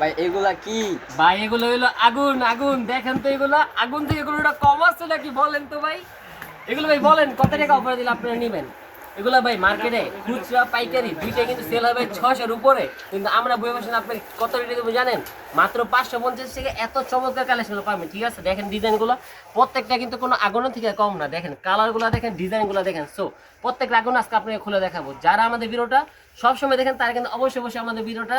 ভাই, এগুলা কি? ভাই, এগুলো হইল আগুন আগুন। দেখেন তো এগুলো, আগুন থেকে এগুলো কম আসছে নাকি বলেন তো ভাই? এগুলো ভাই, বলেন, কত টাকা অফার দিলে আপনারা নেবেন? এগুলো ভাই, মার্কেটে খুচরা পাইকারি দুইটা কিন্তু সেল হবে ছশোর উপরে। কিন্তু আমরা বই বসেন আপনি কত রেটে দেবো জানেন? মাত্র পাঁচশো পঞ্চাশ থেকে এত চমৎকার কালেকশন পাবেন, ঠিক আছে? দেখেন ডিজাইনগুলো, প্রত্যেকটা কিন্তু কোনো আগুনের থেকে কম না। দেখেন কালারগুলো দেখেন, ডিজাইনগুলো দেখেন। সো প্রত্যেকটা আগুন আজকে আপনাকে খুলে দেখাবো। যারা আমাদের ভিডিওটা সবসময় দেখেন, তারা কিন্তু অবশ্যই অবশ্যই আমাদের ভিডিওটা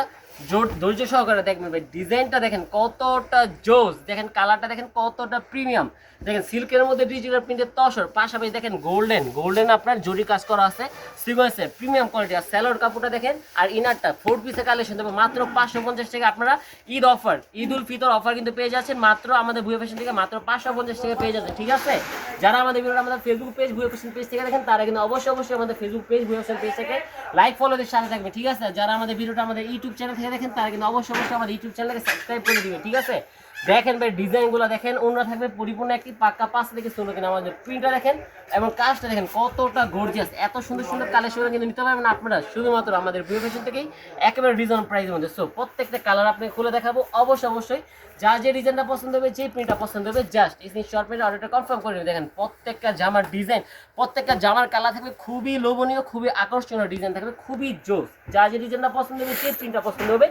জোর ধৈর্য সহকারে দেখবেন। ভাই, ডিজাইনটা দেখেন কতটা জোস। দেখেন কালারটা দেখেন কতটা প্রিমিয়াম দেখেন, সিল্কের মধ্যে ডিজিটাল প্রিন্টের তসর, পাশাপাশি দেখেন গোল্ডেন গোল্ডেন আপনার জরি কাজ করা আছে সিগোয়েন্সের প্রিমিয়াম কোয়ালিটি আর স্যালোর কাপড়টা দেখেন, আর ইনারটা ফোর পিসের কালেকশন দেবে। মাত্র পাঁচশো পঞ্চাশ টাকা আপনারা ঈদ অফার, ঈদ উল ফিতর অফার কিন্তু পেয়ে যাচ্ছেন মাত্র আমাদের ভুয়ে ফ্যাশন থেকে মাত্র পাঁচশো পঞ্চাশ টাকা পেয়ে যাচ্ছে ঠিক আছে? যারা আমাদের ভিডিওটা আমাদের ফেসবুক পেজ ভুয়ে ফ্যাশন পেজ থেকে দেখেন, তারা কিন্তু অবশ্যই অবশ্যই আমাদের ফেসবুক পেজ ভুয়ে ফ্যাশন পেজ থেকে লাইক ফলোদের সাথে থাকবে, ঠিক আছে? যারা আমাদের ভিডিওটা আমাদের ইউটিউব চ্যানেল থেকে দেখেন, তারা কিন্তু অবশ্যই অবশ্যই আমাদের ইউটিউব চ্যানেলকে সাবস্ক্রাইব করে দিবে ঠিক আছে? দেখেন ভাই, ডিজাইনগুলো দেখেন অন্য থাকবে পরিপূর্ণ একটি পাক্কা পাঁচ থেকে ষোলো কিনা আমাদের প্রিন্টটা দেখেন এবং কাজটা দেখেন কতটা গর্জিয়াস এত সুন্দর সুন্দর কালেকশন কিন্তু নিতে পারবেন আপনারা, শুধুমাত্র আমাদের ভিউ ফ্যাশন থেকেই একেবারে রিজন প্রাইসের মধ্যে। সো প্রত্যেকটা কালার আপনি খুলে দেখাবো, অবশ্যই অবশ্যই। যা যে ডিজাইনটা পছন্দ হবে যে প্রিন্টটা পছন্দ হবে জাস্ট স্ক্রিন শর্ট প্রিন্ট অর্ডারটা কনফার্ম করে নেবে দেখেন, প্রত্যেকটা জামার ডিজাইন প্রত্যেকটা জামার কালার থাকবে খুবই লোভনীয়, খুবই আকর্ষণীয় ডিজাইন থাকবে, খুবই জোস। যা যে ডিজাইনটা পছন্দ হবে যে প্রিন্টটা পছন্দ হবে,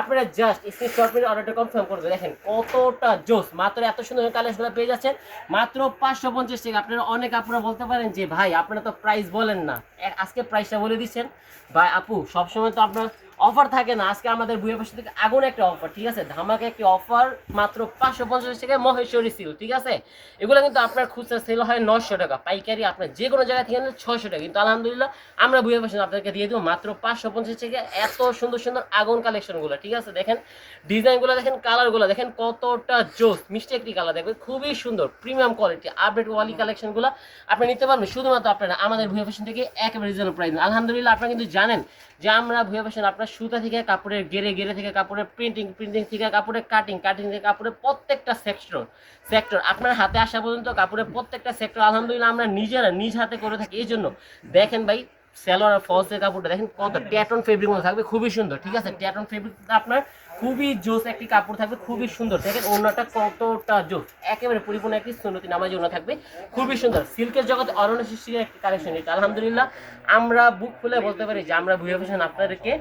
আপনারা জাস্ট স্ক্রিন শর্ট প্রিন্ট অর্ডারটা কনফার্ম করবে দেখেন কতটা জোস মাত্র এত সুন্দর কালেকশনগুলো পেয়ে যাচ্ছেন। মাত্র পাঁচশো পঞ্চাশ টাকা। আপনারা অনেক আপনারা বলতে পারেন যে, ভাই, আপনারা তো প্রাইস বলেন না। আজকে প্রাইসটা বলে দিচ্ছেন। ভাই, আপু, সবসময় তো আপনার অফার থাকে না। আজকে আমাদের বুয়ের পাশে থেকে আগুন একটা অফার, ঠিক আছে? ধামাকে একটি অফার, মাত্র পাঁচশো পঞ্চাশ টাকায় মহেশ্বরী সিল ঠিক আছে? এগুলো কিন্তু আপনার খুচরা সেল হয় নশো টাকা, পাইকারি আপনার যে কোনো জায়গা থেকে ছশো টাকা। কিন্তু আলহামদুলিল্লাহ আমরা বুয়ের পাশে আপনাদেরকে দিয়ে দেবো মাত্র পাঁচশো পঞ্চাশ টাকা এত সুন্দর সুন্দর আগুন কালেকশনগুলো ঠিক আছে? দেখেন ডিজাইনগুলো দেখেন কালারগুলো দেখেন কতটা জোস, মিষ্টি একটি কালার দেখবেন? খুবই সুন্দর প্রিমিয়াম কোয়ালিটি আপডেট কোয়ালি কালেকশনগুলো আপনি নিতে পারবেন। শুধুমাত্র আপনারা আমাদের ভুয়া ফ্যাশন থেকে একেবারে রিজনেবল প্রাইস আলহামদুলিল্লাহ, আপনারা কিন্তু জানেন যে আমরা ভুয়ে বসেন আপনার সুতা থেকে কাপড়ের গেরে গেরে থেকে কাপড়ের প্রিন্টিং প্রিন্টিং থেকে কাপড়ের কাটিং কাটিং থেকে কাপড়ের প্রত্যেকটা সেক্টর সেক্টর আপনার হাতে আসা পর্যন্ত কাপড়ের প্রত্যেকটা সেক্টর আলহামদুলিল্লাহ, আমরা নিজেরা, নিজ হাতে করে থাকি। এই জন্য দেখেন ভাই স্যালোয়ার আর ফলসের কাপড়টা দেখেন কত ট্যাটন ফেব্রিক মধ্যে থাকবে, খুবই সুন্দর, ঠিক আছে? ট্যাটন ফেব্রিক আপনার খুবই জোস একটি কাপড় থাকবে, খুবই সুন্দর। দেখেন ওনাটা কতটা জোস, একেবারে পরিপূর্ণ একটি সুন্নতি নামাজ ওনা থাকবে, খুবই সুন্দর। সিল্কের জগতে অরণ্য সৃষ্টির একটি কালেকশন এটা, আলহামদুলিল্লাহ। আমরা বুক খুলে বলতে পারি যে আমরা ভুয়া ফ্যাশন আপনাদেরকে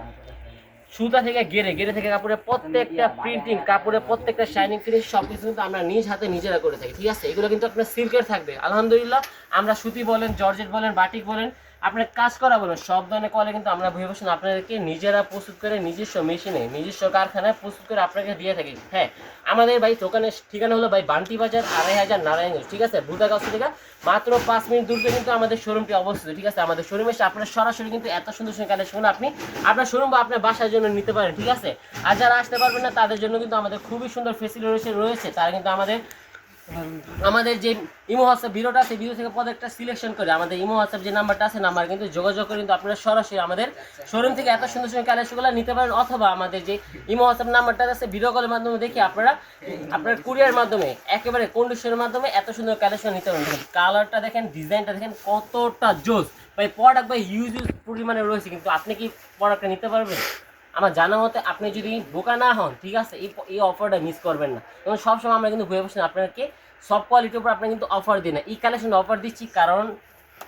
সুতা থেকে গেরে গেরে থেকে কাপড়ের প্রত্যেকটা প্রিন্টিং কাপড়ের প্রত্যেকটা শাইনিং ফিনিশ সব কিছু কিন্তু আমরা নিজ হাতে নিজেরা করে থাকি, ঠিক আছে? এগুলো কিন্তু আপনার সিল্কের থাকবে, আলহামদুলিল্লাহ। আমরা সুতি বলেন, জর্জেট বলেন, বাটিক বলেন, আপনার কাজ করা বলেন, সব ধরনের কলে কিন্তু আমরা ভুয়ে বসেন আপনাদেরকে নিজেরা প্রস্তুত করে নিজস্ব মেশিনে, নিজস্ব কারখানায় প্রস্তুত করে আপনাকে দিয়ে থাকি। হ্যাঁ আমাদের ভাই দোকানের ঠিকানা হলো ভাই বান্টি বাজার, আড়াই হাজার নারায়ণগঞ্জ, ঠিক আছে? বুদাগাছ থেকে মাত্র পাঁচ মিনিট দূরে কিন্তু আমাদের শোরুমটি অবস্থিত, ঠিক আছে? আমাদের শোরুমে এসে আপনার সরাসরি কিন্তু এত সুন্দর সুন্দর কালেকশন আপনি, আপনার শোরুম বা আপনার বাসার জন্য নিতে পারেন, ঠিক আছে? আর যারা আসতে পারবেন না, তাদের জন্য কিন্তু আমাদের খুবই সুন্দর ফেসিলিটি রয়েছে রয়েছে। তারা কিন্তু আমাদের আমাদের যে ইমো হোয়াটসঅ্যাপ ভিডিওটা আছে, ভিডিও থেকে প্রত্যেকটা সিলেকশন করে আমাদের ইমো হোয়াটসঅ্যাপ যে নাম্বারটা আছে, নাম্বার কিন্তু যোগাযোগ করে কিন্তু আপনারা সরাসরি আমাদের শোরুম থেকে এত সুন্দর সুন্দর কালেকশনগুলো নিতে পারেন, অথবা আমাদের যে ইমো হোয়াটসঅ্যাপ নাম্বারটা আছে ভিডিও কলের মাধ্যমে দেখে আপনারা, আপনার কুরিয়ার মাধ্যমে, একেবারে কন্ডিশনের মাধ্যমে এত সুন্দর কালেকশন নিতে পারেন। কালারটা দেখেন ডিজাইনটা দেখেন কতটা জোস। ভাই প্রোডাক্ট ভাই ইউজ ইউজ পরিমাণে রয়েছে, কিন্তু আপনি কি প্রোডাক্টটা নিতে পারবেন? আমার জানা মতে আপনি যদি বোকা না হন, ঠিক আছে, এই এই অফারটা মিস করবেন না। এবং সবসময় আমরা কিন্তু ভুয়ে বসে আপনাকে সব কোয়ালিটির উপর আপনার কিন্তু অফার দিই না। এই কালেকশন অফার দিচ্ছি কারণ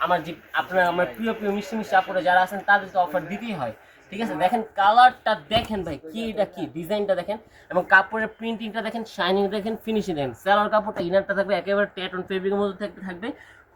আমার যে আপনার, আমার প্রিয় প্রিয় মিষ্টি মিষ্টি আপুরা যারা আছেন, তাদের তো অফার দিতেই হয়। ঠিক আছে, দেখেন কালারটা দেখেন ভাই, কি এটা কি? ডিজাইনটা দেখেন এবং কাপড়ের প্রিন্টিংটা দেখেন শাইনিং দেখেন ফিনিশিং দেখেন। স্যালোর কাপড়টা ইনারটা থাকবে, একেবারে টেটন ফেব্রিকের মধ্যে থাকবে।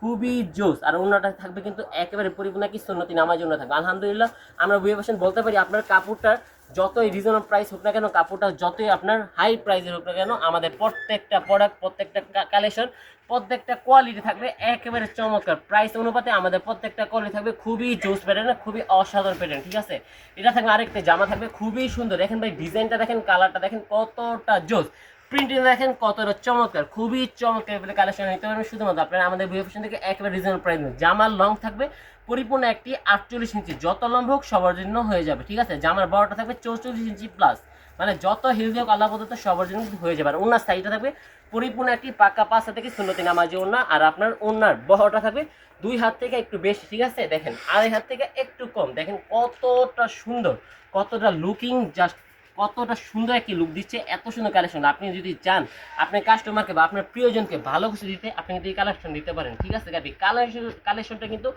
খুবই জোস আর অন্যটা থাকবে কিন্তু একেবারে পরিপূর্ণ কি সুন্নতি নামার জন্য থাকবে। আলহামদুলিল্লাহ, আমরা বুয়ে বসেন বলতে পারি, আপনার কাপড়টা যতই রিজনেবল প্রাইস হোক না কেন, কাপড়টা যতই আপনার হাই প্রাইসের হোক না কেন, আমাদের প্রত্যেকটা প্রোডাক্ট প্রত্যেকটা কালেকশন প্রত্যেকটা কোয়ালিটি থাকবে একেবারে চমৎকার। প্রাইস অনুপাতে আমাদের প্রত্যেকটা কোয়ালিটি থাকবে খুবই জোস প্যাটার্ন খুবই অসাধারণ প্যাটার্ন ঠিক আছে? এটা থাকবে আরেকটা জামা থাকবে খুবই সুন্দর। দেখেন ভাই ডিজাইনটা দেখেন কালারটা দেখেন কতটা জোস প্রিন্টিং দেখেন কতটা চমৎকার, খুবই চমৎকার বলে কালেকশন নিতে পারবেন। শুধুমাত্র আপনারা আমাদের বই অপশন থেকে একেবারে রিজনেবল প্রাইস জামার লং থাকবে, পরিপূর্ণ একটি আটচল্লিশ ইঞ্চি। যত লম্ব হোক, সবার জন্য হয়ে যাবে, ঠিক আছে? জামার বড়টা থাকবে চৌচল্লিশ ইঞ্চি প্লাস মানে যত হেলদি হোক আল্লাহ পদ্ধতি সবার জন্য হয়ে যাবে। আর ওনার সাইজটা থাকবে, পরিপূর্ণ একটি পাকা পাঁচটা থেকে শূন্যতি নামাজি ওনা আর আপনার ওনার বহরটা থাকবে দুই হাত থেকে একটু বেশি, ঠিক আছে? দেখেন, আড়াই হাত থেকে একটু কম। দেখেন কতটা সুন্দর, কতটা লুকিং জাস্ট কতটা সুন্দর একটি লুক দিচ্ছে, এত সুন্দর কালেকশন আপনি যদি চান, আপনার কাস্টমারকে বা আপনার প্রিয়জনকে ভালো কিছু দিতে, আপনি কিন্তু এই কালেকশন দিতে পারেন। ঠিক আছে, গাবি? কালেকশন কালেকশনটা কিন্তু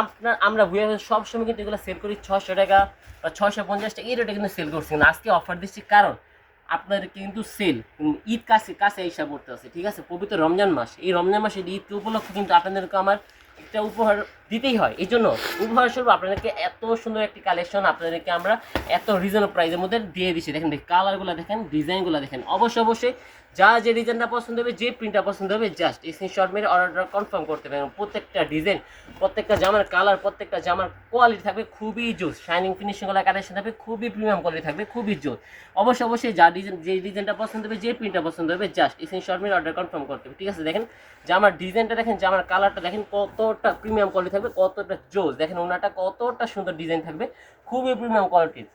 আপনার, আমরা ভুয়া সবসময় কিন্তু এগুলো সেল করি ছশো টাকা বা ছশো পঞ্চাশ টাকা, এই রেটে কিন্তু সেল করছি। আজকে অফার দিচ্ছি কারণ আপনাদের কিন্তু সেল ঈদ কাছে কাছে হিসাব করতে আছে। ঠিক আছে, পবিত্র রমজান মাস। এই রমজান মাসে ঈদ উপলক্ষে কিন্তু আপনাদেরকে আমার একটা উপহার দিতেই হয়। এই জন্য উপহার স্বরূপ আপনাদেরকে এত সুন্দর একটি কালেকশন আপনাদেরকে আমরা এত রিজনেবল প্রাইসের মধ্যে দিয়ে দিচ্ছি। দেখেন কালারগুলো দেখেন ডিজাইনগুলো দেখেন। অবশ্যই অবশ্যই যা যে ডিজাইনটা পছন্দ হবে, যে প্রিন্টটা পছন্দ হবে জাস্ট এই স্ক্রিনশট মেরে অর্ডারটা কনফার্ম করতে পারেন। প্রত্যেকটা ডিজাইন প্রত্যেকটা জামার কালার প্রত্যেকটা জামার কোয়ালিটি থাকবে খুবই জোস। শাইনিং ফিনিশিংগুলো কালেকশন থাকবে খুবই প্রিমিয়াম কোয়ালিটি থাকবে, খুবই জোস। অবশ্যই অবশ্যই যা ডিজাইন যে ডিজাইনটা পছন্দ হবে, যে প্রিন্টটা পছন্দ হবে জাস্ট এই স্ক্রিনশট মেরে অর্ডার কনফার্ম করতে হবে, ঠিক আছে? দেখেন, জামার ডিজাইনটা দেখেন, জামার কালারটা দেখেন কতটা প্রিমিয়াম কোয়ালিটি থাকবে কতটা জোস। দেখেন ওনাটা কতটা সুন্দর ডিজাইন থাকবে। খুবই প্রিমিয়াম কোয়ালিটির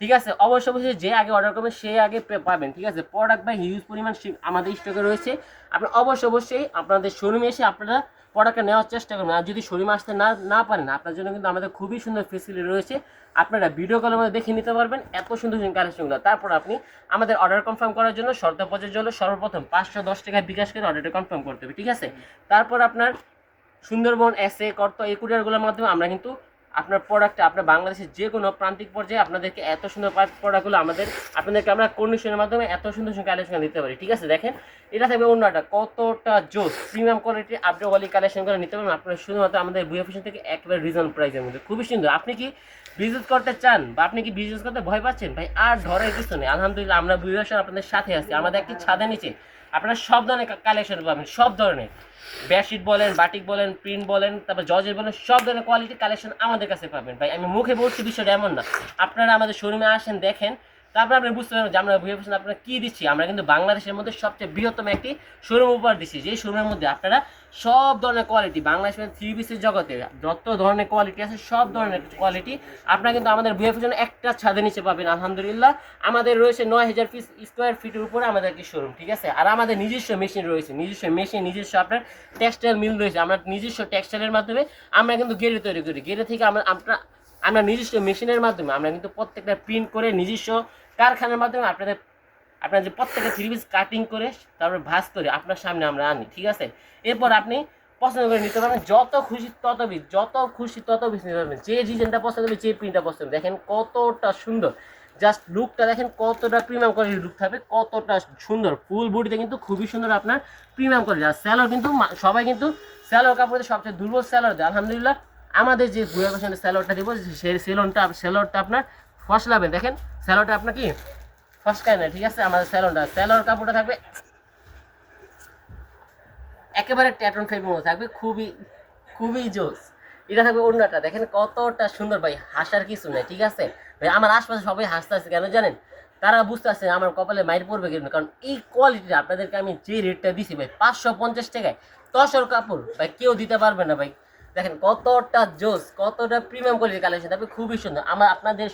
ঠিক আছে? অবশ্যই অবশ্যই যে আগে অর্ডার করবেন সে আগে পাবেন, ঠিক আছে? প্রোডাক্ট বা হিউজ পরিমাণ আমাদের স্টকে রয়েছে। আপনার অবশ্যই অবশ্যই আপনাদের শোরুমে এসে আপনারা প্রোডাক্টটা নেওয়ার চেষ্টা করবেন। আর যদি শোরুমে আসতে না না পারেন, আপনার জন্য কিন্তু আমাদের খুবই সুন্দর ফেসিলিটি রয়েছে। আপনারা ভিডিও কলের মধ্যে দেখে নিতে পারবেন এত সুন্দর সুন্দর কালেকশনগুলো তারপর আপনি আমাদের অর্ডার কনফার্ম করার জন্য শর্ত প্রযোজ্য হলো সর্বপ্রথম পাঁচশো দশ টাকায় বিকাশ করে অর্ডারটা কনফার্ম করতে হবে, ঠিক আছে? তারপর আপনার সুন্দরবন, এসে কর্ত, এই কুরিয়ারগুলোর মাধ্যমে আমরা কিন্তু আপনার প্রোডাক্টটা আপনার বাংলাদেশের যে কোনো প্রান্তিক পর্যায়ে আপনাদেরকে এত সুন্দর প্রোডাক্টগুলো আমাদের, আপনাদেরকে আমরা কন্ডিশনের মাধ্যমে এত সুন্দর সুন্দর কালেকশন দিতে পারি। ঠিক আছে, দেখেন, এটা থাকবে অন্য একটা, কতটা জোস প্রিমিয়াম কোয়ালিটি আপনি ওয়ালি কালেকশন করে নিতে পারবেন। আপনার শুধুমাত্র আমাদের বুয়া ফ্যাশন থেকে একেবারে রিজন প্রাইসের মধ্যে। খুবই সুন্দর। আপনি কি বিজনেস করতে চান বা আপনি কি বিজনেস করতে ভয় পাচ্ছেন? ভাই, আর ধরে কিছু নেই। আলহামদুলিল্লাহ, আমরা বুয়া ফ্যাশন আপনাদের সাথে আছি। আমাদের একটি ছাদের নিচে আপনারা সব ধরনের কালেকশন পাবেন, সব ধরনের। বেডশিট বলেন বাটিক বলেন প্রিন্ট বলেন, তারপর জজের বলেন, সব ধরনের কোয়ালিটি কালেকশন আমাদের কাছে পাবেন। ভাই, আমি মুখে বলছি, বিষয়টা এমন না। আপনারা আমাদের শোরুমে আসেন, দেখেন তারপর আপনি বুঝতে পারবেন যে আমরা ভুয়ে ফ্যাশন আপনারা কী দিচ্ছি? আমরা কিন্তু বাংলাদেশের মধ্যে সবচেয়ে বৃহত্তম একটি শোরুম উপহার দিচ্ছি। যে শোরুমের মধ্যে আপনারা সব ধরনের কোয়ালিটি বাংলাদেশের থ্রি পিসের জগতে যত ধরনের কোয়ালিটি আছে, সব ধরনের কোয়ালিটি আপনারা কিন্তু আমাদের ভুয়ে ফ্যাশন একটা ছাদের নিচে পাবেন, আলহামদুলিল্লাহ। আমাদের রয়েছে নয় হাজার পিস স্কোয়ার ফিটের উপরে আমাদের একটি শোরুম ঠিক আছে? আর আমাদের নিজস্ব মেশিন রয়েছে, নিজস্ব মেশিন নিজস্ব আপনার টেক্সটাইল মিল রয়েছে, আমরা নিজস্ব টেক্সটাইলের মাধ্যমে আমরা কিন্তু গেড়ে তৈরি করি। গেড়ে থেকে আমরা আমরা আমরা নিজস্ব মেশিনের মাধ্যমে আমরা কিন্তু প্রত্যেকটা প্রিন্ট করে নিজস্ব কারখানার মাধ্যমে আপনাদের আপনার যে প্রত্যেকটা থ্রি পিস কাটিং করে, তারপরে ভাঁজ করে আপনার সামনে আমরা আনি, ঠিক আছে? এরপর আপনি পছন্দ করে নিতে পারবেন, যত খুশি তত পিস যত খুশি তত পিস নিতে পারবেন, যে ডিজাইনটা পছন্দ হবে যে প্রিন্টটা পছন্দ। দেখেন কতটা সুন্দর। জাস্ট লুকটা দেখেন কতটা প্রিমিয়াম কোয়ালিটির লুক থাকবে, কতটা সুন্দর। ফুল বডিতে কিন্তু খুবই সুন্দর আপনার প্রিমিয়াম কোয়ালিটি আর স্যালোর কিন্তু সবাই কিন্তু স্যালোর কাপড়ে সবচেয়ে দুর্বল স্যালোর দেয়। আলহামদুলিল্লাহ, আমাদের যে বুয়া ফ্যাশনের স্যালোরটা দিব সেই সেলনটা সেলরটা আপনার ফসলাবেন দেখেন স্যালোটা আপনার কি? ফসকায় না ঠিক আছে? আমাদের স্যালোনটা স্যালোর কাপড়টা থাকবে একেবারে ট্যাটন মধ্যে থাকবে খুবই খুবই জোস। এটা থাকবে অন্যটা দেখেন কতটা সুন্দর ভাই, হাসার কিছু নেই, ঠিক আছে? ভাই, আমার আশপাশে সবাই হাসতে আছে কেন জানেন? তারা বুঝতে পারছে আমার কপালে মাইর পড়বে কেন, কারণ এই কোয়ালিটিটা আপনাদেরকে আমি যে রেটটা দিছি ভাই, পাঁচশো পঞ্চাশ টাকায়, তসর কাপড়, ভাই, কেউ দিতে পারবে না ভাই। দেখেন কতটা জোস, কতটা প্রিমিয়াম কোয়ালিটির কালেকশন থাকবে খুবই সুন্দর। আমার আপনাদের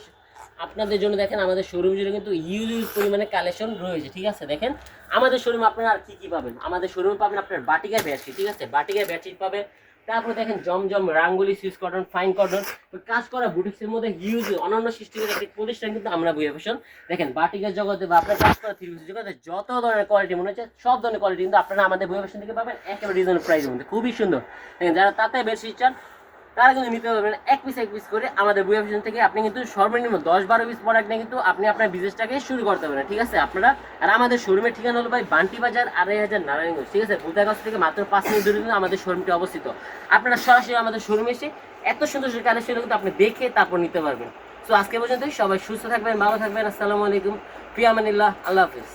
আপনাদের জন্য দেখেন আমাদের শোরুম জুড়ে কিন্তু ইউজ ইউজ পরিমাণে কালেকশন রয়েছে, ঠিক আছে? দেখেন, আমাদের শোরুমে আপনারা আর কি কি পাবেন? আমাদের শোরুমে পাবেন আপনার বাটিকা বেডশিট ঠিক আছে? বাটিকা বেডশিট পাবেন, তারপর দেখেন জমজম রাঙ্গুলি সুইস কটন ফাইন কটন কাজ করা বুটিক্সের মধ্যে হিউজ অনন্য সৃষ্টি করে একটি প্রতিষ্ঠান কিন্তু আমরা বুয়ে ফ্যাশন দেখেন, বাটিকার জগতে বা আপনার কাজ করা থ্রি জগতে যত ধরনের কোয়ালিটি মনে হচ্ছে, সব ধরনের কোয়ালিটি কিন্তু আপনারা আমাদের বুয়ে ফ্যাশন থেকে পাবেন একেবারে রিজনেবল প্রাইসের মধ্যে, খুবই সুন্দর। দেখেন, যারা তাতে বেডশিট চান তারা কিন্তু নিতে পারবেন এক পিস এক পিস করে আমাদের বুয়া ফ্যাশন থেকে। আপনি কিন্তু সর্বনিম্ন দশ বারো পিস প্রোডাক্ট নিয়ে কিন্তু আপনি আপনার বিজনেসটাকে শুরু করতে পারেন, ঠিক আছে? আপনারা, আর আমাদের শোরুমের ঠিকানা হলো ভাই বান্টি বাজার, আড়াই হাজার নারায়ণগঞ্জ, ঠিক আছে? ভূতাগঞ্জ থেকে মাত্র পাঁচ মিনিট দূরে কিন্তু আমাদের শোরুমটি অবস্থিত। আপনারা সরাসরি আমাদের শোরুমে এসে এত সুন্দর সুন্দর কালেকশন কিন্তু আপনি দেখে তারপর নিতে পারবেন। তো আজকে পর্যন্তই। সবাই সুস্থ থাকবেন, ভালো থাকবেন। আসসালামু আলাইকুম। ফিয়ামানিল্লাহ আল্লাহ হাফিজ।